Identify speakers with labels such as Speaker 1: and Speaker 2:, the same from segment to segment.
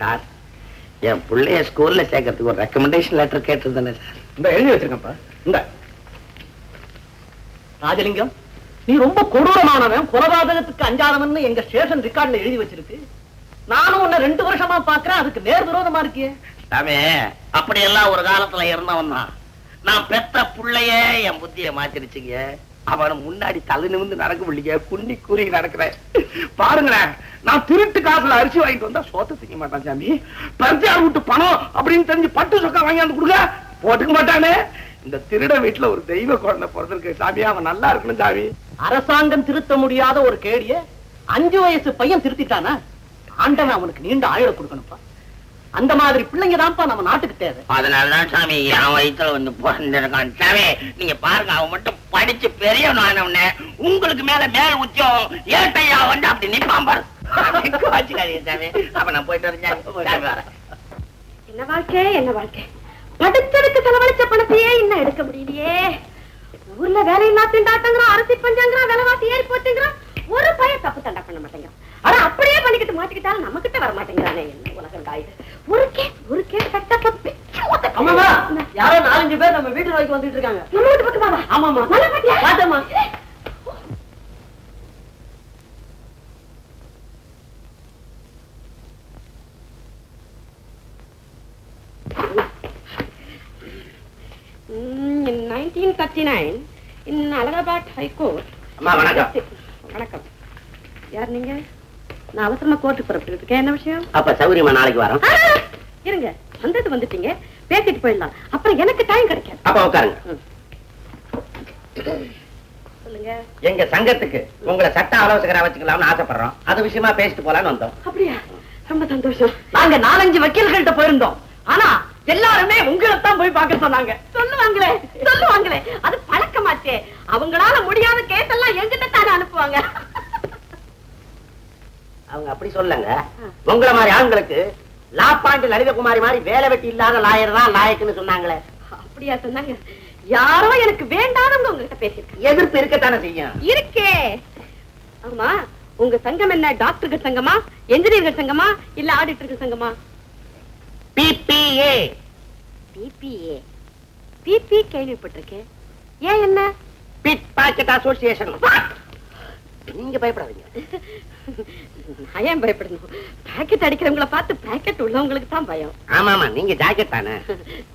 Speaker 1: Sir என் பிள்ளைய ஸ்கூல்ல சேர்க்கறதுக்கு ஒரு ரெக்கமெண்டேஷன் லெட்டர் கேட்டிருந்தேனே சார்.
Speaker 2: இந்த எழுதி வச்சிருக்கப்பா இந்த. ராஜலிங்கம் நீ ரொம்ப கொடூரமானவன் கொலபாதகத்துக்கு அஞ்சாதவன் எங்க ஸ்டேஷன் ரெக்கார்ட்ல எழுதி வச்சிருக்கு. நானும் உன்னை ரெண்டு வருஷமா பாக்குறேன் அதுக்கு நேர் விரோதமா இருக்கியே.
Speaker 1: சாமி அப்படியெல்லாம் ஒரு காலத்துல இருந்தவன் தான். நான் பெத்த புள்ளைய என் புத்திய மாத்திருச்சுங்க. அவன முன்னாடி தலை நிமிந்து நடக்க முடியல குண்டி கூறி நடக்கிறேன்
Speaker 2: பாருங்களேன் நான் திருட்டு காசுல அரிசி வாங்கிட்டு வந்தா சோத்த செய்ய மாட்டான் சாமி. பஞ்சார் விட்டு பணம் அப்படின்னு தெரிஞ்சு பட்டு சொக்கா வாங்கியாந்து கொடுங்க. போட்டுக்க மாட்டானே. இந்த திருட வீட்டுல ஒரு தெய்வ குழந்தை பிறந்திருக்கு சாமி. அவன் நல்லா இருக்கணும் சாமி. அரசாங்கம் திருத்த முடியாத ஒரு கேடிய அஞ்சு வயசு பையன் திருத்திட்டானா? ஆண்டவன் அவனுக்கு நீண்ட ஆயுள கொடுக்கணும்ப்பா. அந்த மாதிரி பிள்ளைங்க தான்ப்பா நம்ம நாட்டுக்கு தேவை.
Speaker 1: அதனாலதான் சாமி என் வயித்துல வந்து பிறந்திருக்கான். சாமி நீங்க பாருங்க அவன் மட்டும் படிச்சு பெரியவனானவன உங்களுக்கு மேல மேல உச்சம் ஏட்டையா வந்து அப்படி நிப்பான் பாரு. அப்ப நான் போயிட்டு
Speaker 3: என்ன வாழ்க்கை என்ன வாழ்க்கை? படிச்சதுக்கு செலவழிச்ச பணத்தையே இன்னும் எடுக்க முடியலையே? ஊர்ல வேலை இல்லா திண்டாட்டங்கிறான் அரசி பஞ்சாங்கிறான் விலைவாசி ஏறி போச்சுங்கிறான். ஒரு பையன் தப்பு தண்டா பண்ண மாட்டேங்கிறான். பண்ணிக்கிட்டு மாட்டிக்கிட்டாலும் நம்ம கிட்ட வர மாட்டேங்கிறானே என்ன உலகம் காயுது ஒரு கேஸ் ஒரு கேஸ் கட்ட
Speaker 2: யாரோ நாலஞ்சு பேர் நம்ம வீட்டு நோய்க்கு வந்துட்டு இருக்காங்க.
Speaker 3: நம்ம வீட்டு பக்கமா
Speaker 2: ஆமாமா
Speaker 3: நல்லா பாத்தியா?
Speaker 2: பார்த்தேம்மா
Speaker 3: in 1939 in Allahabad High Court
Speaker 1: அம்மா வணக்கம்.
Speaker 3: வணக்கம். யார் நீங்க? நான் அவசரமா கோர்ட்டுக்கு புறப்பட்டு இருக்கேன் என்ன விஷயம்?
Speaker 1: அப்ப சௌரியமா நாளைக்கு வரோம்.
Speaker 3: இருங்க. வந்தது வந்துட்டீங்க. பேசிட்டு போயிடலாம். அப்புறம் எனக்கு டைம் கிடைக்காது.
Speaker 1: அப்ப உட்காருங்க.
Speaker 3: சொல்லுங்க.
Speaker 1: எங்க சங்கத்துக்கு உங்களை சட்ட ஆலோசகரா வச்சுக்கலாம்னு ஆசைப்படுறோம். அது விஷயமா பேசிட்டு போலான்னு வந்தோம்.
Speaker 3: அப்படியா? ரொம்ப சந்தோஷம்.
Speaker 2: நாங்க நாலஞ்சு வக்கீல்கள்ட்ட போயிருந்தோம். ஆனா எல்லாருமே உங்களைத்தான் போய் பார்க்க சொன்னாங்க.
Speaker 3: சொல்லுவாங்களே சொல்லுவாங்களே. அது பழக்கமாச்சே. அவங்களால முடியாத கேஸ் எல்லாம் எங்கிட்ட தானே அனுப்புவாங்க.
Speaker 1: அவங்க அப்படி சொல்லங்க. உங்களை மாதிரி ஆண்களுக்கு லா பாயிண்ட் லலிதகுமாரி மாதிரி வேலை வெட்டி இல்லாத லாயர் தான் லாயக்குன்னு சொன்னாங்களே.
Speaker 3: அப்படியா சொன்னாங்க. யாரோ எனக்கு வேண்டாதவங்க உங்ககிட்ட பேசியிருக்காங்க.
Speaker 1: எதிர்ப்பு இருக்கத்தானே செய்யும்.
Speaker 3: இருக்கே. ஆமா உங்க சங்கம் என்ன? டாக்டர்கள் சங்கமா? என்ஜினியர்கள் சங்கமா? இல்ல ஆடிட்டர்கள் சங்கமா?
Speaker 1: பிபிஏ
Speaker 3: பிபிஏ பிபி கேள்விப்பட்டிருக்கேன். ஏன் என்ன?
Speaker 1: பிட் பாக்கெட் அசோசியேஷன் நீங்க பயப்படாதீங்க.
Speaker 3: ஏன் பயப்படணும். பாக்கெட் அடிக்கிறவங்கள பார்த்து பாக்கெட் உள்ளவங்களுக்கு தான் பயம்.
Speaker 1: ஆமா ஆமா நீங்க ஜாக்கெட் தானே?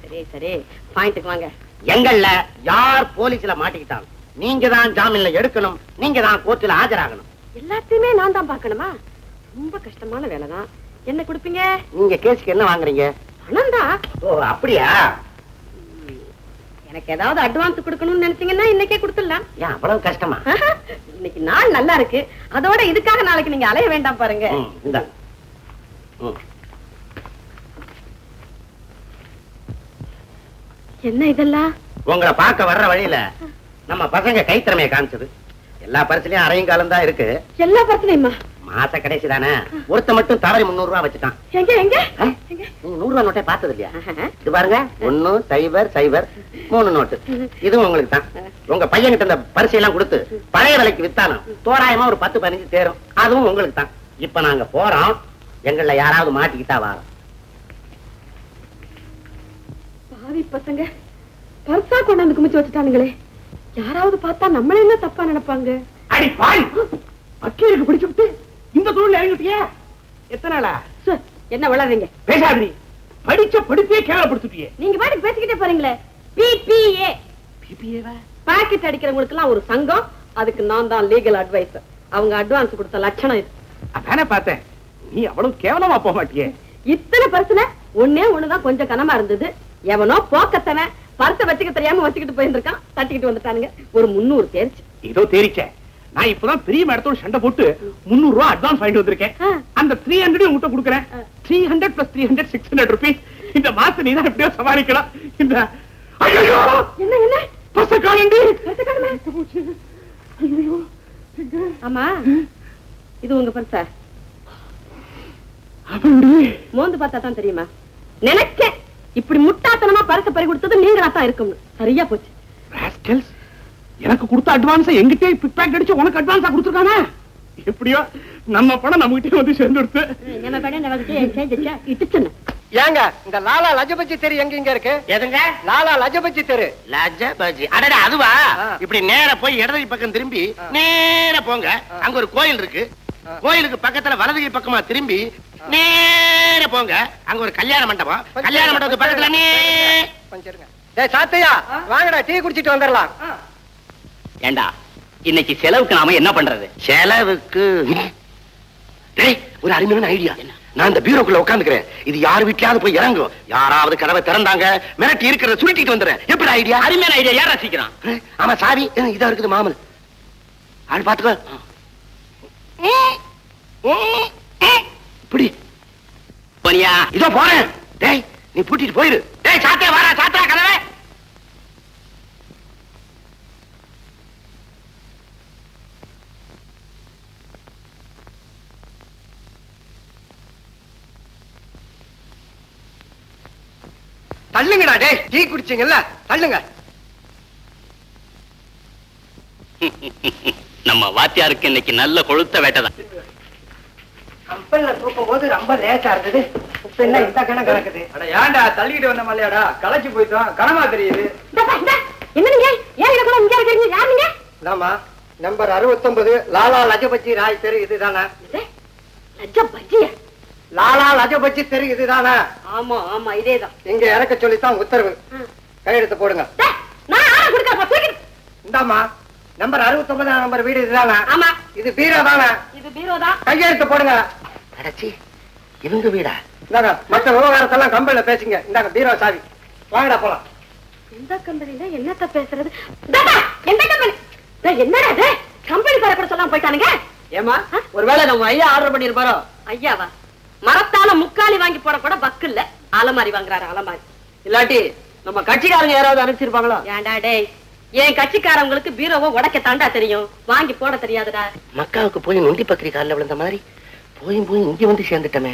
Speaker 3: சரி சரி. பாயிண்ட்டுக்கு வாங்க.
Speaker 1: எங்கள்ல யார் போலீஸ்ல மாட்டிக்கிட்டாலும் நீங்க தான் ஜாமீன்ல எடுக்கணும் நீங்க தான் கோர்ட்ல ஆஜராகணும்.
Speaker 3: எல்லாத்தையுமே நான் தான் பார்க்கணுமா? ரொம்ப கஷ்டமான வேலை தான் என்ன கொடுப்பீங்க?
Speaker 1: நீங்க கேஸ்க்கு என்ன வாங்குறீங்க?
Speaker 3: பணம் தான்
Speaker 1: ஓ அப்படியா?
Speaker 3: எனக்கு ஏதாவது அட்வான்ஸ் கொடுக்கணும்னு நினைச்சீங்கன்னா இன்னைக்கே கொடுத்துடலாம்.
Speaker 1: ஏன் அவ்வளவு கஷ்டமா?
Speaker 3: இன்னைக்கு நாள் நல்லா இருக்கு. அதோட இதுக்காக நாளைக்கு நீங்க அலைய வேண்டாம் பாருங்க. என்ன இதெல்லாம்?
Speaker 1: உங்களை பார்க்க வர்ற வழியில நம்ம பசங்க கைத்திறமைய காமிச்சது. எல்லா பரிசுலயும் அரையும் காலம் தான் இருக்கு.
Speaker 3: எல்லா பிரச்சனையுமா
Speaker 1: மாச கடைசி தானே? ஒருத்த மட்டும் தவறி முன்னூறு ரூபாய் வச்சுட்டான்.
Speaker 3: எங்க
Speaker 1: நூறு ரூபாய் நோட்டை பார்த்தது இல்லையா. இது பாருங்க ஒண்ணு சைபர் சைபர் மூணு நோட்டு. இதுவும் உங்களுக்கு தான். உங்க பையன்கிட்ட இந்த பரிசை எல்லாம் கொடுத்து பழைய விலைக்கு வித்தாலும் தோராயமா ஒரு பத்து பதினஞ்சு தேரும் அதுவும் உங்களுக்கு தான். இப்ப நாங்க போறோம். எங்கள யாராவது மாட்டிக்கிட்டா வாரோம்
Speaker 3: பாவி பசங்க பர்சா கொண்டாந்து குமிச்சு வச்சுட்டானுங்களே. யாராவது பார்த்தா நம்மள என்ன தப்பா நினைப்பாங்க?
Speaker 2: அடி பாய் வக்கீலுக்கு பிடிச்சு விட்டு இந்த தொழில் இறங்கிட்டியே? எத்தனை நாளா?
Speaker 3: சு, என்ன வளர்றீங்க?
Speaker 2: பேசாதீ படிச்ச படிப்பே கேவலப்படுத்திட்டியே.
Speaker 3: நீங்க பாட்டுக்கு பேசிக்கிட்டே போறீங்களே? பிபிஏ
Speaker 2: பிபிஏவா
Speaker 3: பாக்கெட் அடிக்கிறவங்களுக்கு எல்லாம் ஒரு சங்கம். அதுக்கு நான் தான் லீகல் அட்வைசர் அவங்க அட்வான்ஸ் கொடுத்த லட்சணம் இது.
Speaker 2: அதானே பார்த்தேன். நீ அவ்வளவு கேவலமா போக மாட்டியே.
Speaker 3: இத்தனை பரிசுல ஒண்ணே ஒண்ணுதான் கொஞ்சம் கனமா இருந்தது. எவனோ போக்கத்தவன் பரிசை வச்சுக்க தெரியாம வச்சுக்கிட்டு போயிருந்திருக்கான். தட்டிக்கிட்டு வந்துட்டானுங்க. ஒரு முன்னூறு தேர்ச்சி.
Speaker 2: ஏதோ தேரிச்ச நான் இப்பதான் பெரிய மேடத்தோட சண்டை போட்டு முன்னூறு ரூபாய் அட்வான்ஸ் வாங்கிட்டு வந்திருக்கேன். அந்த த்ரீ ஹண்ட்ரட் உங்ககிட்ட கொடுக்குறேன். Three hundred plus three hundred six hundred rupees இந்த மாசம் நீ தான் எப்படியோ சமாளிக்கலாம். இந்த ஐயோ
Speaker 3: என்ன என்ன?
Speaker 2: பச காலண்டி
Speaker 3: பரிசை காணுமே.
Speaker 2: ஐயோ எங்க?
Speaker 3: ஆமா இது உங்க பரிசா மோந்து பார்த்தா தான் தெரியுமா? நினைச்சேன். இப்படி முட்டாத்தனமா பரிசை பறி கொடுத்தது நீங்களா தான் இருக்கும்னு. சரியா போச்சு.
Speaker 2: ராஸ்கல்ஸ் எனக்கு கொடுத்த அட்வான்ஸ் எங்கிட்டே பிக் பேக் அடிச்சு உனக்கு அட்வான்ஸா கொடுத்துருக்கானே? எப்படியோ நம்ம பணம் நம்ம கிட்டே வந்து சேர்ந்துடுத்து.
Speaker 3: நம்ம கடை நம்ம சேர்ந்துச்சா இட்டுச்சுன்னு
Speaker 4: ஏங்க இந்த லாலா லஜபதி தெரு எங்க இங்க இருக்கு?
Speaker 1: எதுங்க?
Speaker 4: லாலா லஜபதி தெரு.
Speaker 1: லஜ்ஜா பஜ்ஜி அடடா அதுவா. இப்படி நேரா போய் இடது பக்கம் திரும்பி நேரா போங்க. அங்க ஒரு கோயில் இருக்கு. கோயிலுக்கு பக்கத்துல வலது கை பக்கமா திரும்பி நேரா போங்க. அங்க ஒரு கல்யாண மண்டபம். கல்யாண மண்டபத்துக்கு பக்கத்துல நே
Speaker 4: சாத்தையா வாங்கடா டீ குடிச்சிட்டு வந்துடலாம்.
Speaker 1: ஏண்டா இன்னைக்கு செலவுக்கு நாம என்ன பண்றது? செலவுக்கு? டேய் ஒரு அருமையான ஐடியா நான் இந்த பீரோக்குள்ள உட்காந்துக்கிறேன். இது யார் வீட்லயாவது போய் இறங்கும். யாராவது கதவை திறந்தாங்க மிரட்டி இருக்கிறத சுருட்டிட்டு வந்துடுறேன். எப்படி ஐடியா அருமையான ஐடியா யார் ரசிக்கிறான்? ஆமா சாவி. இதா இருக்குது மாமல் ஆள் பாத்துக்கோ இப்படி. பனியா? இதோ போறேன். டேய் நீ பூட்டிட்டு போயிரு. டேய் சாத்தே வாடா சாத்தா கதவை.
Speaker 4: தள்ளுங்கடா டேய் டீ குடிச்சீங்கல்ல தள்ளுங்க.
Speaker 1: நம்ம வாத்தியாருக்கு இன்னைக்கு நல்ல கொழுத்த வேட்டதான்
Speaker 4: கப்பல்ல தூக்கும் போது ரொம்ப லேசா இருந்தது. இப்ப என்ன இந்த கணக்கு கிடக்குது
Speaker 5: அட ஏன்டா தள்ளிட்டு வந்த மல்லையாடா களைச்சு போயிட்டோம் கனமா தெரியுது.
Speaker 3: என்னங்க ஏன் இதை கூட இங்க இருக்கீங்க யாருங்க
Speaker 4: நாமா நம்பர் அறுபத்தொன்பது லாலா லஜபதி ராய் தெரு இதுதானே?
Speaker 3: லஜ்ஜா பஜ்ஜியா
Speaker 4: லாலா லஜபதி தெரு இதுதானே?
Speaker 3: ஆமா ஆமா இதேதான்.
Speaker 4: இங்க இறக்க சொல்லித்தான் உத்தரவு. கையெழுத்து போடுங்க. இந்தாமா நம்பர் அறுபத்தொன்பதாம் நம்பர் வீடு இதுதானே?
Speaker 3: ஆமா.
Speaker 4: இது பீரோ தானே?
Speaker 3: இது பீரோ தான்
Speaker 4: கையெழுத்து போடுங்க.
Speaker 1: அடச்சி இவங்க வீடா?
Speaker 4: இந்தாங்க மத்த விவகாரத்தெல்லாம் கம்பெனில பேசுங்க. இந்தாங்க பீரோ சாவி. வாங்கடா போலாம்.
Speaker 3: எந்த கம்பெனில என்னத்த பேசுறது? எந்த கம்பெனி? என்னடா இது? கம்பெனி பேர கூட சொல்லாம போயிட்டானுங்க?
Speaker 5: ஏமா ஒருவேளை நம்ம ஐயா ஆர்டர் பண்ணிருப்பாரோ
Speaker 3: ஐயாவா? மரத்தால முக்காலி வாங்கி போட கூட பக்கு இல்ல. அலமாரி வாங்குறாரு அலமாரி
Speaker 5: இல்லாட்டி நம்ம கட்சிக்காரங்க யாராவது அனுப்பிச்சிருப்பாங்களோ?
Speaker 3: ஏன்டா டேய் என் கட்சிக்காரங்களுக்கு பீரோவை உடைக்க தாண்டா தெரியும். வாங்கி போட தெரியாதுடா.
Speaker 1: மக்காவுக்கு போய் நொண்டி பக்கரி காலில் விழுந்த மாதிரி போய் போய் இங்க வந்து சேர்ந்துட்டமே.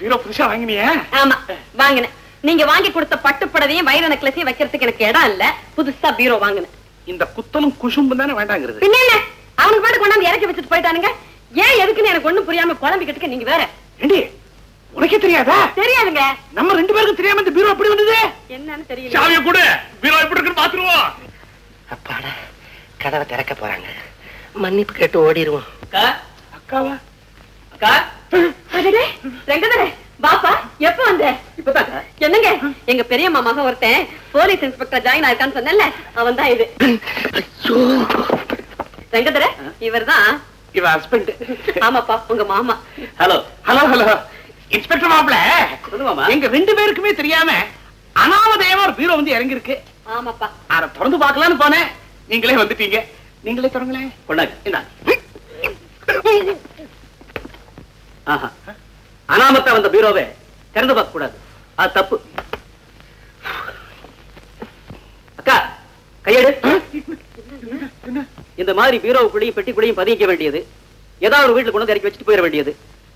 Speaker 2: பீரோ புதுசா வாங்கினியே?
Speaker 3: ஆமா வாங்கினேன். நீங்க வாங்கி கொடுத்த பட்டு புடவையும் வைர நெக்லஸையும் வைக்கிறதுக்கு எனக்கு இடம் இல்ல. புதுசா பீரோ வாங்கினேன்.
Speaker 2: இந்த குத்தலும் குசும்பும் தானே வேண்டாங்கிறது.
Speaker 3: அவனுக்கு பாட்டு கொண்டாந்து இறக்கி வச்சுட்டு போயிட்டானுங்க. ஏன் எதுக்குன்னு எனக்கு ஒண்ணும் புரியாம குழம்பிக்கிட்டு நீங்க வேற.
Speaker 2: ஏண்டி உனக்கே தெரியாதா?
Speaker 3: தெரியாதுங்க.
Speaker 2: நம்ம ரெண்டு பேருக்கும் தெரியாம இந்த பீரோ எப்படி வந்தது?
Speaker 3: என்னன்னு தெரியல.
Speaker 2: சாவியை கொடு. பீரோ எப்படி இருக்குன்னு பாத்துருவோம்.
Speaker 1: அப்பாடா கதவை திறக்க போறாங்க. மன்னிப்பு கேட்டு ஓடிடுவோம்
Speaker 5: அக்கா.
Speaker 2: அக்காவா?
Speaker 5: அக்கா.
Speaker 3: அடடே, ரெங்கதரே, பாப்பா எப்ப வந்த?
Speaker 5: இப்பதான்
Speaker 3: என்னங்க? எங்க பெரியம்மா மகன் ஒருத்தன் போலீஸ் இன்ஸ்பெக்டர் ஜாயின் ஆயிருக்கான்னு சொன்னேன்ல அவன் தான் இது ரெங்கதர இவர்தான்.
Speaker 2: இவ ஹஸ்பண்ட்
Speaker 3: ஆமாப்பா உங்க மாமா.
Speaker 5: ஹலோ
Speaker 2: ஹலோ ஹலோ இன்ஸ்பெக்டர் மாப்ள
Speaker 5: சொல்லுவாமா
Speaker 2: எங்க ரெண்டு பேருக்குமே தெரியாம அனாமதேயமா ஒரு பீரோ வந்து இறங்கி இருக்கு
Speaker 3: ஆமாப்பா.
Speaker 2: அத திறந்து பார்க்கலாம்னு போனேன். நீங்களே வந்துட்டீங்க. நீங்களே திறங்களேன்.
Speaker 5: கொண்டாங்க. ஆஹா. அனாமத்தா வந்த பீரோவை திறந்து பார்க்க கூடாது அது தப்பு. அக்கா கையெடு. இந்த மாதிரி பீரோவுக்குள்ளேயும் பெட்டிக்குள்ளேயும் பதிக்க வேண்டியது. ஏதாவது ஒரு வீட்டுல கொண்டு வந்து இறக்கி வச்சுட்டு போயிட வேண்டியது.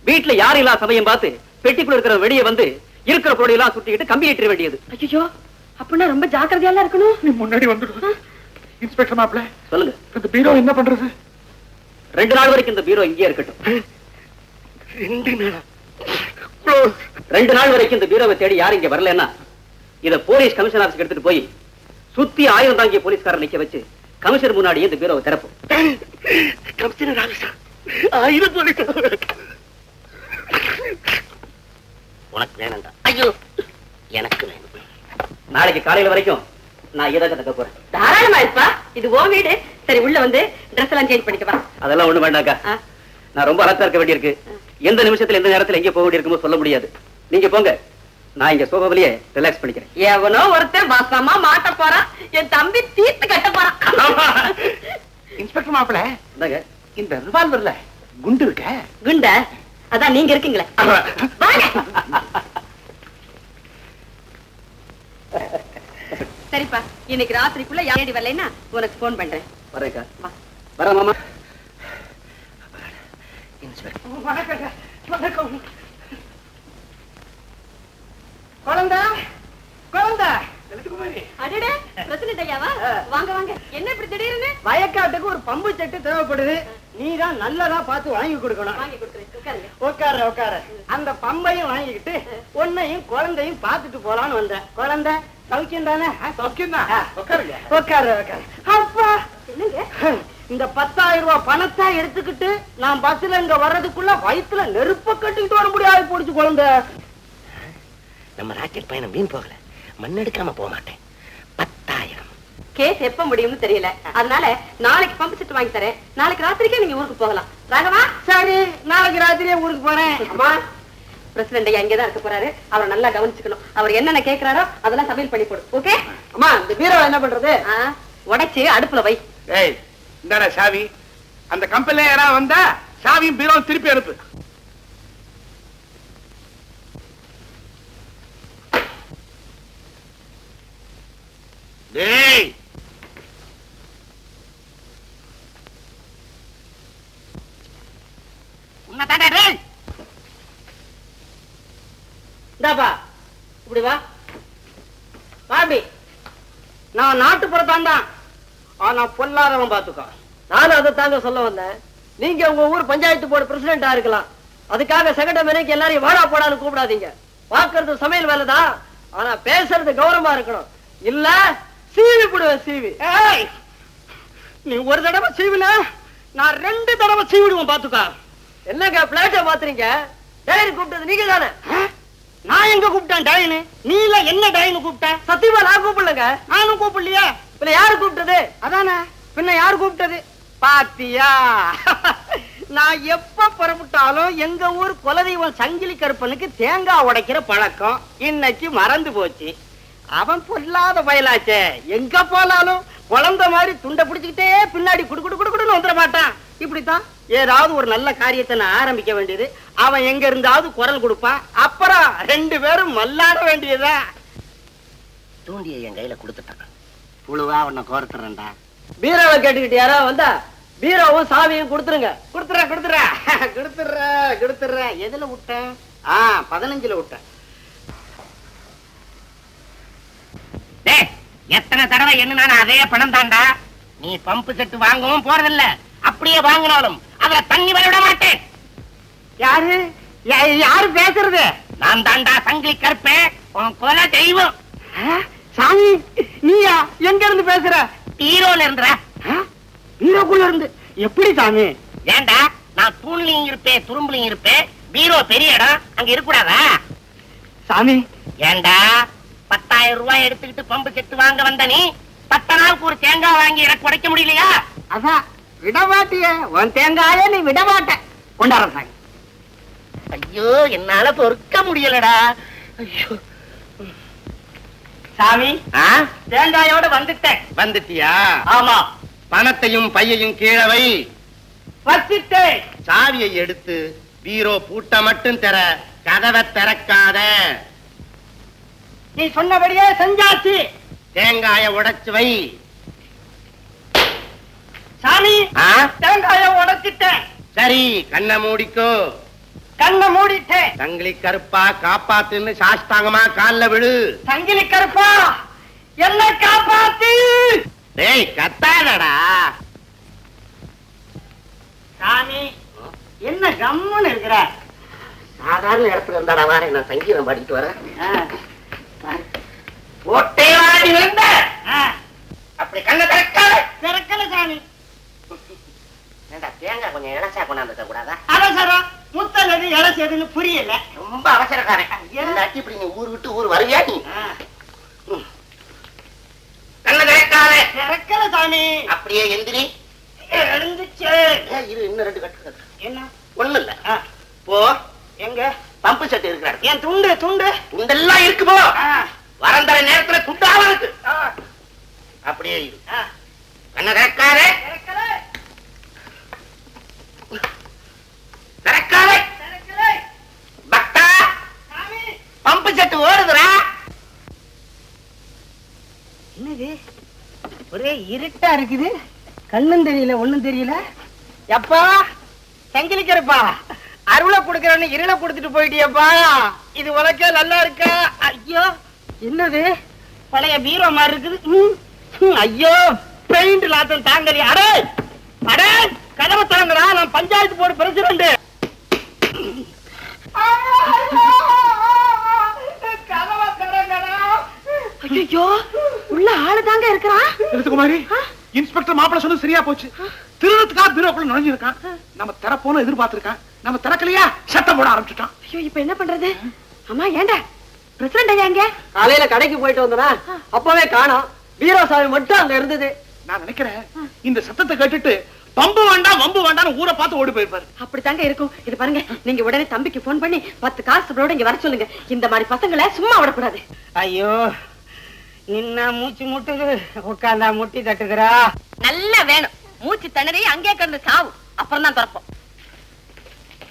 Speaker 5: வீட்டுல யாரும் இல்லாத சமயம் பார்த்து பெட்டிக்குள்ள இருக்கிற வெளியே வந்து இருக்கிற பொருளை எல்லாம் சுட்டிக்கிட்டு கம்பி ஏற்றிட வேண்டியது.
Speaker 3: ஐயோ அப்படின்னா ரொம்ப ஜாக்கிரதையா இருக்கணும்.
Speaker 2: நீ முன்னாடி வந்துடு. இன்ஸ்பெக்டர் மாப்ள
Speaker 5: சொல்லுங்க.
Speaker 2: இந்த பீரோ என்ன பண்றது?
Speaker 5: ரெண்டு நாள் வரைக்கும் இந்த பீரோ இங்கேயே இருக்கட்டும்.
Speaker 1: ரெண்டு நாளா?
Speaker 5: ரெண்டு நாள் வரைக்கும் இந்த பீரோவை தேடி யாரும் இங்க வரலன்னா இத போலீஸ் கமிஷன் ஆபீஸ்க்கு எடுத்துட்டு போய் சுத்தி ஆயுதம் தாங்கிய போலீஸ்காரர் நிக்க வச்சு கமிஷனர் முன்னாடியே இந்த பீரோவை திறப்போம்.
Speaker 1: கமிஷனர் ஆயிரம் உனக்கு வேணாண்டா ஐயோ. எனக்கு வேணும்.
Speaker 5: நாளைக்கு காலையில வரைக்கும் நான் இதை கத்துக்க போறேன்.
Speaker 3: தாராளமா இருப்பா. இது ஓ வீடு. சரி உள்ள வந்து ட்ரெஸ் எல்லாம் சேஞ்ச் பண்ணிக்க வா.
Speaker 5: அதெல்லாம் ஒண்ணு வேண்டாக்கா. நான் ரொம்ப அலர்ட்டா இருக்க வேண்டியிருக்கு. எந்த நிமிஷத்துல எந்த நேரத்துல எங்க போக வேண்டியிருக்குமோ சொல்ல முடியாது. நீங்க போங்க. நான் இங்க சோபாவிலேயே ரிலாக்ஸ் பண்ணிக்கிறேன்.
Speaker 3: எவனோ ஒருத்தன் வசமா மாட்ட போறான். என் தம்பி தீர்த்து கட்ட போறான்.
Speaker 2: இன்ஸ்பெக்டர் மாப்ள
Speaker 5: இந்தாங்க
Speaker 2: இந்த ரிவால்வர்ல குண்டு இருக்க?
Speaker 3: குண்ட? அதான் நீங்க இருக்கீங்களே. வாங்க. சரிப்பா இன்னைக்கு ராத்திரிக்குள்ள யாரடி வரலைன்னா உனக்கு போன் பண்றேன்.
Speaker 5: வரேக்கா
Speaker 3: வா.
Speaker 5: வரேன் மாமா.
Speaker 2: வணக்கம் வணக்கம்
Speaker 4: குழந்தை குழந்தை
Speaker 2: முத்துக்குமாரி
Speaker 3: அடடே பிரசிடண்ட் ஐயாவா வாங்க வாங்க என்ன இப்படி திடீர்னு?
Speaker 4: வயக்காட்டுக்கு ஒரு பம்பு செட்டு தேவைப்படுது. நீ தான் நல்லதா பார்த்து வாங்கி கொடுக்கணும். உட்கார உட்கார. அந்த பம்பையும் வாங்கிக்கிட்டு உன்னையும் குழந்தையும் பார்த்துட்டு போலான்னு வந்தேன். குழந்தை சௌக்கியம் தானே?
Speaker 2: சௌக்கியம் தான். உட்காருங்க.
Speaker 4: உட்கார உட்கார. அப்பா!
Speaker 3: என்னங்க?
Speaker 4: இந்த பத்தாயிரம் ரூபாய் பணத்தை எடுத்துக்கிட்டு நான் பஸ்ல இங்க வர்றதுக்குள்ள வயித்துல நெருப்ப கட்டிக்கிட்டு வர முடியாது போடுச்சு குழந்தை.
Speaker 1: நம்ம ராக்கெட் பயணம் வீண் போகல. மண்ணெடுக்காம போக மாட்டேன். பத்தாயிரம்.
Speaker 3: கேஸ் எப்ப முடியும்னு தெரியல. அதனால நாளைக்கு பம்பு செட் வாங்கி தரேன். நாளைக்கு ராத்திரிக்கே நீங்க ஊருக்கு போகலாம். ராகவா?
Speaker 4: சரி நாளைக்கு ராத்திரியே ஊருக்கு போறேன்.
Speaker 3: அம்மா பிரசிடண்ட் ஐயா இங்கதான் இருக்க போறாரு. அவரை நல்லா கவனிச்சுக்கணும். அவர் என்னென்ன கேக்குறாரோ அதெல்லாம் சமையல் பண்ணி போடு. ஓகே?
Speaker 4: அம்மா இந்த பீரோ என்ன பண்றது?
Speaker 3: உடைச்சு அடுப்புல வை.
Speaker 2: ஏய் இந்தாடா சாவி. அந்த கம்பெனில யாராவது வந்தா சாவியும் பீரோ திருப்பி அனுப்பு. டேய்.
Speaker 1: உன்னதாடா டேய்.
Speaker 4: இந்தாப்பா இப்படி வா. பாபி நான் நாட்டுப்புறத்தான் தான் ஆனா பொல்லாதவன் பாத்துக்கோ. நானும் அதை தாங்க சொல்ல வந்தேன். நீங்க உங்க ஊர் பஞ்சாயத்து போர்டு பிரசிடண்டா இருக்கலாம். அதுக்காக செகண்ட மேனைக்கு எல்லாரையும் வாடா போடான்னு கூப்பிடாதீங்க. பாக்குறது சமையல் வேலைதான். ஆனா பேசுறது கௌரவமா இருக்கணும். இல்ல சீவி சீவி. ஏய்! நீ ஒரு தடவை சீவினா நான் ரெண்டு தடவை சீவிடுவோம் பாத்துக்கா. என்னங்க பிளேட்டை பாத்துறீங்க? டயர் கூப்பிட்டது நீங்க தானே? நான் எங்க கூப்பிட்டேன் டயனு நீ இல்ல என்ன டயனு கூப்பிட்ட சத்தியமா நான் கூப்பிடலங்க. நானும் கூப்பிடலையா. பின்ன யாரு கூப்பிட்டது? அதானே. பின்ன யாரு கூப்பிட்டது? பாத்தியா? நான் எப்ப புறப்பட்டாலும் எங்க ஊர் குலதெய்வம் சங்கிலி கருப்பனுக்கு தேங்காய் உடைக்கிற பழக்கம் இன்னைக்கு மறந்து போச்சு. அவன் பொல்லாத பயலாச்சே. எங்க போனாலும் குழந்தை மாதிரி துண்டை பிடிச்சுக்கிட்டே பின்னாடி குடு குடு குடு குடுன்னு வந்துட மாட்டான். இப்படித்தான்? ஏதாவது ஒரு நல்ல காரியத்தை நான் ஆரம்பிக்க வேண்டியது. அவன் எங்க இருந்தாவது குரல் கொடுப்பான். அப்புறம் ரெண்டு பேரும் மல்லாட வேண்டியதா
Speaker 1: தூண்டியை என் கையில கொடுத்துட்டான். புழுவா உன்னை கோர்த்துறேன்டா.
Speaker 4: பீரோவை கேட்டுக்கிட்டு யாரா வந்தா பீரோவும் சாவியும் கொடுத்துருங்க. கொடுத்துறேன் கொடுத்துறேன். கொடுத்துறேன் கொடுத்துறேன். எதுல விட்டேன்? ஆ பதினஞ்சுல விட்டேன்
Speaker 1: டேய் எத்தனை தடவை என்ன அதே பணம் தாண்டா நீ பம்பு செட்டு வாங்கவும் போறதில்ல. அப்படியே வாங்கினாலும் அதுல தண்ணி வர விட மாட்டேன்.
Speaker 4: யாரு? யாரு பேசுறது?
Speaker 1: நான் தாண்டா சங்கிலி கருப்பேன். உன் குல தெய்வம்?
Speaker 4: சாமி நீயா? எங்க இருந்து பேசுற?
Speaker 1: ஹீரோல இருந்துற
Speaker 4: ஆ? பீரோக்குள்ள இருந்து எப்படி சாமி?
Speaker 1: ஏண்டா நான் தூண்லயும் இருப்பேன் துரும்புலயும் இருப்பேன். பீரோ பெரிய இடம் அங்க இருக்கக்கூடாதா?
Speaker 4: சாமி.
Speaker 1: ஏண்டா பத்தாயிரம் ரூபாய் எடுத்துக்கிட்டு பம்பு செட்டு வாங்க வந்த நீ பத்து நாளுக்கு ஒரு தேங்காய் வாங்கி எனக்கு உடைக்க முடியலையா?
Speaker 4: அதான். விடமாட்டிய. உன் தேங்காய நீ விடமாட்ட கொண்டாட சாமி
Speaker 1: ஐயோ என்னால பொறுக்க முடியலடா. ஐயோ.
Speaker 4: சாமி? தேங்காயோட வந்துட்டேன்.
Speaker 1: வந்துட்டியா?
Speaker 4: ஆமா.
Speaker 1: பணத்தையும் பையையும் கீழே வை.
Speaker 4: வச்சிட்டேன்
Speaker 1: சாவியை எடுத்து பீரோ பூட்ட மட்டும் தர கதவை திறக்காத.
Speaker 4: நீ சொன்னபடியே செஞ்சாச்சு.
Speaker 1: தேங்காய உடைச்சு வை.
Speaker 4: சாமி? தேங்காய உடைச்சிட்டேன்.
Speaker 1: சரி கண்ணை மூடிக்கோ.
Speaker 4: கண்ணை மூடிட்டேன்.
Speaker 1: சங்கிலி கருப்பா காப்பாத்துன்னு சாஸ்தாங்கமா கால்ல விழு.
Speaker 4: சங்கிலி கருப்பா என்ன காப்பாத்து.
Speaker 1: டேய் கத்தாதடா.
Speaker 4: சாமி என்ன கம்முன்னு இருக்கிற?
Speaker 1: சாதாரண இடத்துல இருந்தாடா வாரேன். நான் சங்கீதம் படிச்சுட்டு வரேன்.
Speaker 4: ஆ,
Speaker 1: ஒட்டை வாடி வந்த.
Speaker 4: ஆ,
Speaker 1: அப்படி கண்ணை திறக்காத.
Speaker 4: திறக்கல சாமி.
Speaker 1: ஏண்டா தேங்காய் கொஞ்சம் இளசா கொண்டாந்துக்க கூடாதா?
Speaker 4: அவசரம். முத்தலது இளசதுன்னு புரியல.
Speaker 1: ரொம்ப அவசரக்காரன். இப்படி நீ ஊர் விட்டு ஊர் வருவியா நீ? கண்ணை திறக்காத.
Speaker 4: திறக்கல சாமி.
Speaker 1: அப்படியே எந்திரி.
Speaker 4: எழுந்துச்சு.
Speaker 1: இரு இன்னும் ரெண்டு கட்டு.
Speaker 4: என்ன?
Speaker 1: ஒண்ணும் இல்ல போ.
Speaker 4: எங்க?
Speaker 1: பம்பு செட் இருக்கிறாரு.
Speaker 4: என் துண்டு துண்டு?
Speaker 1: துண்டெல்லாம் இருக்கு போ.
Speaker 4: ஆ,
Speaker 1: வரந்தர நேரத்துல துண்டாவும் இருக்கு. அப்படியே இரு. கண்ணை திறக்காத. பக்தா பம்பு செட்டு ஓடுதுடா.
Speaker 4: என்னது? ஒரே இருட்டா இருக்குது? கண்ணும் தெரியல ஒண்ணும் தெரியல. எப்பா சங்கிலிக்கிறப்பா அருளை கொடுக்கறன்னு இருளை கொடுத்துட்டு போயிட்டியப்பா. இது உனக்கே நல்லா இருக்கா? ஐயோ என்னது? பழைய பீரோ மாதிரி இருக்குது. ஐயோ பெயிண்ட் லாத்தம் தாங்கறி. அடே அடே கதவை தாங்கடா நான் பஞ்சாயத்து போர்டு பிரசிடண்ட். திறங்கடா.
Speaker 3: ஐயோ உள்ள ஆளுதாங்க இருக்கிறான்
Speaker 2: குமாரி? இன்ஸ்பெக்டர் மாப்பிள்ள சொன்னது சரியா போச்சு. திருடத்துக்காக பீரோக்குள்ள நுழைஞ்சிருக்கான். நம்ம திறப்போன்னு எதிர்பார்த்திருக்கான். நம்ம திறக்கலையா சட்டம் போட ஆரம்பிச்சுட்டான்.
Speaker 3: ஐயோ இப்ப என்ன பண்றது? அம்மா ஏண்டா? பிரசிடண்ட் ஐயா எங்க?
Speaker 4: காலையில கடைக்கு போயிட்டு வந்தனா அப்பவே காணோம். பீரோ சாவி மட்டும் அங்க இருந்தது.
Speaker 2: நான் நினைக்கிறேன் இந்த சத்தத்தை கேட்டுட்டு பம்பு வேண்டாம் வம்பு வேண்டாம் ஊரை பார்த்து ஓடி போயிருப்பாரு.
Speaker 3: அப்படித்தாங்க இருக்கும். இது பாருங்க நீங்க உடனே தம்பிக்கு போன் பண்ணி பத்து காசுகளோட இங்க வர சொல்லுங்க. இந்த மாதிரி பசங்களை சும்மா விடக்கூடாது.
Speaker 4: ஐயோ நின்னா மூச்சு முட்டுது உட்காந்தா முட்டி தட்டுகிறா
Speaker 3: நல்லா வேணும். மூச்சு திணறி அங்கே கிடந்து சாவு அப்புறம் தான் திறப்போம்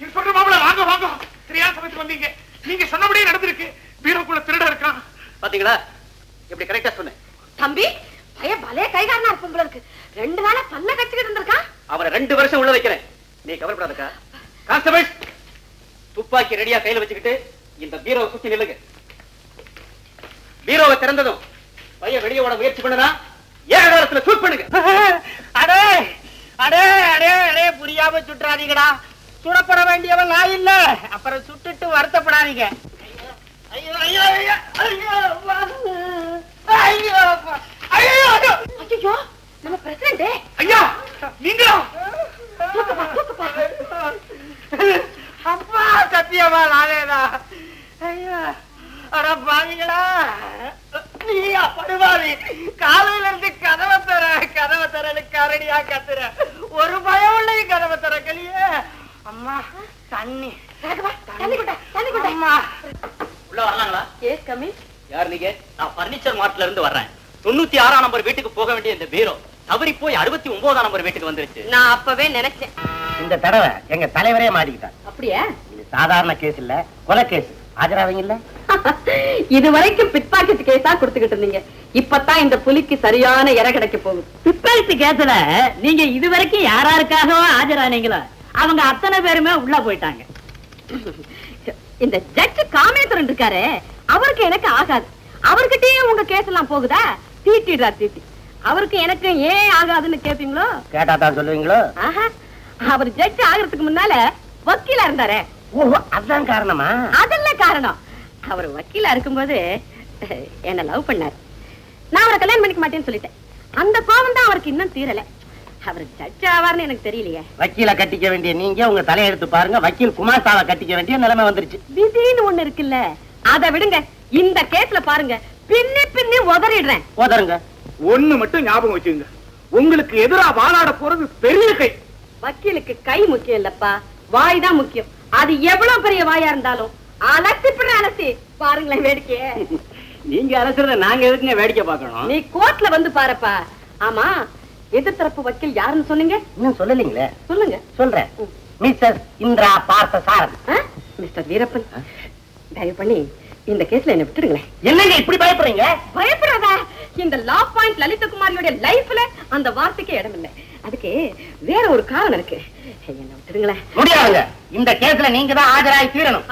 Speaker 2: இன்ஸ்பெக்டர் மாப்பிள்ள வாங்க வாங்க சரியான சமயத்துக்கு வந்தீங்க நீங்க சொன்னபடியே நடந்திருக்கு பீரோக்குள்ள திருட இருக்கான்
Speaker 5: பாத்தீங்களா எப்படி கரெக்டா சொன்னேன்.
Speaker 3: தம்பி பையன் பலே கைகாரனா இருக்கும் போல இருக்கு. ரெண்டு நாளா பல்ல கடிச்சுக்கிட்டு இருந்திருக்கான்
Speaker 5: அவரை ரெண்டு வருஷம் உள்ள வைக்கிறேன். நீ கவலைப்படாதக்கா. கான்ஸ்டபிள் துப்பாக்கி ரெடியா கையில வச்சுக்கிட்டு இந்த பீரோவை சுத்தி நில்லுங்க. பீரோவை திறந்ததும் பையன் வெளியே ஓட முயற்சி பண்ணனா ஏழு நேரத்துல சூட் பண்ணுங்க.
Speaker 4: அடே அடே அடே அடே புரியாம சுட்டுறாதீங்கடா சுடப்பட வேண்டியவன் நான் இல்ல. அப்புறம் சுட்டுட்டு வருத்தப்படாதீங்க ஐயோ ஐயோ ஐயோ ஐயோ அப்பா. ஐயோ அப்பா. ஐயோ ஐயோ
Speaker 3: ஐயோ நம்ம பிரசிடண்ட்
Speaker 2: ஐயா நீங்களா
Speaker 4: அப்பா சத்தியமா நானேதா ஐயோ அட பாவிங்களா நீ படுவாவி காலையில இருந்து கதவை தர கதவை தரன்னு கரடியா கத்துற. ஒரு பயம் இல்லை கதவை தர கலியே அம்மா தண்ணி.
Speaker 5: உள்ள வரலாங்களா?
Speaker 3: எஸ் கம்மி.
Speaker 5: யார் நீங்க? நான் பர்னிச்சர் மார்ட்ல இருந்து வர்றேன். தொண்ணூத்தி ஆறாம் நம்பர் வீட்டுக்கு போக வேண்டிய இந்த பீரோ தவறி போய் அறுபத்தி ஒன்பதாம் நம்பர் வீட்டுக்கு வந்துருச்சு.
Speaker 3: நான் அப்பவே நினைச்சேன்.
Speaker 1: இந்த தடவை எங்க தலைவரே மாட்டிக்கிட்டார்.
Speaker 3: அப்படியா?
Speaker 1: இது சாதாரண கேஸ் இல்ல கொலை கேஸ் ஆஜராவீங்க இல்ல?
Speaker 3: இது வரைக்கும் பிட்பாக்கெட் கேஸா கொடுத்துக்கிட்டு இருந்தீங்க. இப்பதான் இந்த புலிக்கு சரியான இற கிடைக்க போகுது.
Speaker 6: பிற்பழுத்து கேஸ்ல நீங்க இதுவரைக்கும் யாராருக்காக ஆஜரானீங்களோ அவங்க அத்தனை பேருமே உள்ள போயிட்டாங்க.
Speaker 3: இந்த ஜட்ஜ் காமேஸ்வரன் இருக்காரு அவருக்கு எனக்கு ஆகாது. அவர்கிட்டயே உங்க கேஸ் எல்லாம் போகுதா? தீட்டிடுறா தீட்டி. அவருக்கு எனக்கு ஏன் ஆகாதுன்னு கேப்பீங்களோ?
Speaker 1: கேட்டா தான் சொல்லுவீங்களோ?
Speaker 3: அவர் ஜட்ஜ் ஆகிறதுக்கு முன்னால வக்கீலா இருந்தாரே.
Speaker 1: அதான் காரணமா?
Speaker 3: அதெல்லாம் காரணம். அவர் வக்கீலா இருக்கும்போது என்ன லவ் பண்ணாரு. நான் அவரை கல்யாணம் பண்ணிக்க மாட்டேன்னு சொல்லிட்டேன். அந்த கோபம் தான் அவருக்கு இன்னும் தீரல. அவர் ஜட்ஜ் ஆவார்னு எனக்கு தெரியலையே.
Speaker 1: வக்கீல கட்டிக்க வேண்டிய நீங்க உங்க தலையெடுத்து பாருங்க. வக்கீல் குமாஸ்தாவை கட்டிக்க வேண்டிய நிலைமை வந்துருச்சு.
Speaker 3: விதின்னு ஒண்ணு இருக்குல்ல. அத விடுங்க. இந்த கேஸ்ல பாருங்க. பின்னி பின்னி உதறிடுறேன்.
Speaker 1: போதருங்க
Speaker 2: ஒண்ணு மட்டும் ஞாபகம் வச்சுங்க உங்களுக்கு எதிரா வாழாட போறது பெரிய கை.
Speaker 3: வக்கீலுக்கு கை முக்கியம் இல்லப்பா. வாய் தான் முக்கியம். அது எவ்வளவு பெரிய வாயா இருந்தாலும் அலசி பின்ன அலசி. பாருங்களேன் வேடிக்கைய.
Speaker 5: நீங்க அரசுறத நாங்க எதுக்குங்க வேடிக்கை பார்க்கணும்?
Speaker 3: நீ கோர்ட்ல வந்து பாருப்பா. ஆமா எதிர்த்தரப்பு வக்கீல் யாருன்னு சொன்னீங்க?
Speaker 1: இன்னும் சொல்லலீங்களே?
Speaker 3: சொல்லுங்க.
Speaker 1: சொல்றேன். மிஸ்டர் இந்திரா பார்த்த சாரதி
Speaker 3: ஆ? மிஸ்டர் வீரப்பன். தயவு பண்ணி இந்த கேஸ்ல என்ன விட்டுடுங்களேன்.
Speaker 1: என்னங்க இப்படி பயப்படுறீங்க?
Speaker 3: பயப்படாதா. இந்த லா பாயிண்ட் லலிதகுமாரியோட லைஃப்ல அந்த வார்த்தைக்கு இடம் இல்லை அதுக்கு வேற ஒரு காரணம் இருக்கு. என்ன விட்டுடுங்களேன்.
Speaker 1: முடியாதுங்க. இந்த கேஸ்ல நீங்க தான் ஆஜராகி தீரணும்.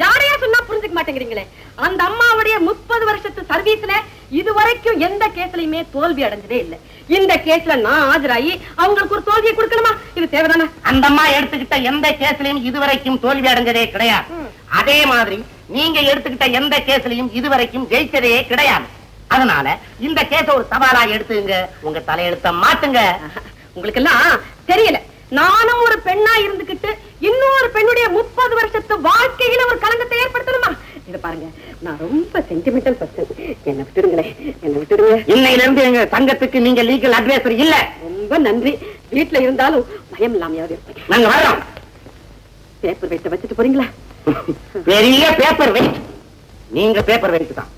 Speaker 3: ஜாடையா சொன்னா புரிஞ்சுக்க மாட்டேங்கிறீங்களே. அந்த அம்மாவுடைய முப்பது வருஷத்து சர்வீஸ்ல இது வரைக்கும் எந்த கேஸ்லயுமே தோல்வி அடைஞ்சதே இல்ல. இந்த கேஸ்ல நான் ஆஜராகி அவங்களுக்கு ஒரு தோல்வியை கொடுக்கணுமா? இது தேவைதானே?
Speaker 1: அந்த அம்மா எடுத்துக்கிட்ட எந்த கேஸ்லயும் இதுவரைக்கும் தோல்வி அடைஞ்சதே கிடையாது. அதே மாதிரி நீங்க எடுத்துக்கிட்ட எந்த கேஸ்லயும் இதுவரைக்கும் ஜெயிச்சதே கிடையாது. அதனால இந்த கேஸ ஒரு சவாலா எடுத்துங்க. உங்க தலையெழுத்த மாத்துங்க.
Speaker 3: உங்களுக்கு எல்லாம் தெரியல. நானும் ஒரு பெண்ணா இருந்துகிட்டு இன்னொரு பெண்ணுடைய முப்பது வருஷத்து வாழ்க்கையில ஒரு கலங்கத்தை ஏற்படுத்தணுமா? இத பாருங்க. நான் ரொம்ப சென்டிமெண்டல் பர்சன் என்ன விட்டுடுங்களேன் என்ன விட்டுடுங்க.
Speaker 1: இன்னையில இருந்து எங்க சங்கத்துக்கு நீங்க லீகல் அட்வைசர் இல்ல.
Speaker 3: ரொம்ப நன்றி. வீட்டுல இருந்தாலும் பயம் இல்லாமையாவது இருப்பேன்
Speaker 1: நாங்க வரோம்
Speaker 3: பேப்பர் வெயிட்ட வச்சுட்டு போறீங்களா?
Speaker 1: பெரிய பேப்பர் வெயிட் நீங்க பேப்பர் வெயிட் தான்.